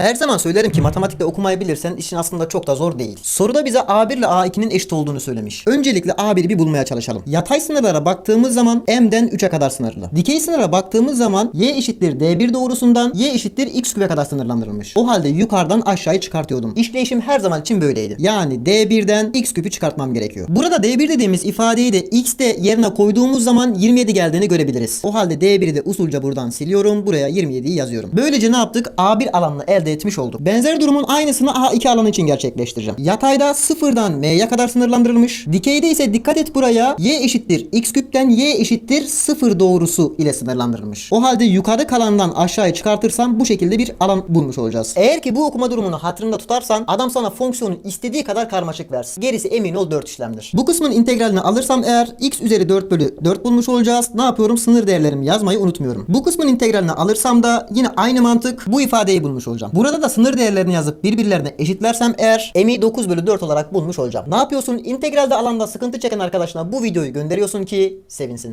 Her zaman söylerim ki matematikte okumayı bilirsen işin aslında çok da zor değil. Soruda bize A1 ile A2'nin eşit olduğunu söylemiş. Öncelikle A1'i bir bulmaya çalışalım. Yatay sınırlara baktığımız zaman M'den 3'e kadar sınırlı. Dikey sınıra baktığımız zaman Y eşittir D1 doğrusundan Y eşittir X küpe kadar sınırlandırılmış. O halde yukarıdan aşağıyı çıkartıyordum. İşleyişim her zaman için böyleydi. Yani D1'den X küpü çıkartmam gerekiyor. Burada D1 dediğimiz ifadeyi de X de yerine koyduğumuz zaman 27 geldiğini görebiliriz. O halde D1'i de usulca buradan siliyorum. Buraya 27'yi yazıyorum. Böylece ne yaptık? A1 alanını elde etmiş olduk. Benzer durumun aynısını A2 alanı için gerçekleştireceğim. Yatayda sıfırdan M'ye kadar sınırlandırılmış. Dikeyde ise dikkat et buraya Y eşittir X küpten Y eşittir 0 doğrusu ile sınırlandırılmış. O halde yukarı kalandan aşağıya çıkartırsam bu şekilde bir alan bulmuş olacağız. Eğer ki bu okuma durumunu hatırında tutarsan adam sana fonksiyonun istediği kadar karmaşık versin. Gerisi emin ol 4 işlemdir. Bu kısmın integralini alırsam eğer x üzeri 4 bölü 4 bulmuş olacağız. Ne yapıyorum? Sınır değerlerimi yazmayı unutmuyorum. Bu kısmın integralini alırsam da yine aynı mantık bu ifadeyi bulmuş olacağım. Burada da sınır değerlerini yazıp birbirlerine eşitlersem eğer m'i 9 bölü 4 olarak bulmuş olacağım. Ne yapıyorsun? İntegralde alanda sıkıntı çeken arkadaşına bu videoyu gönderiyorsun ki sevinsin.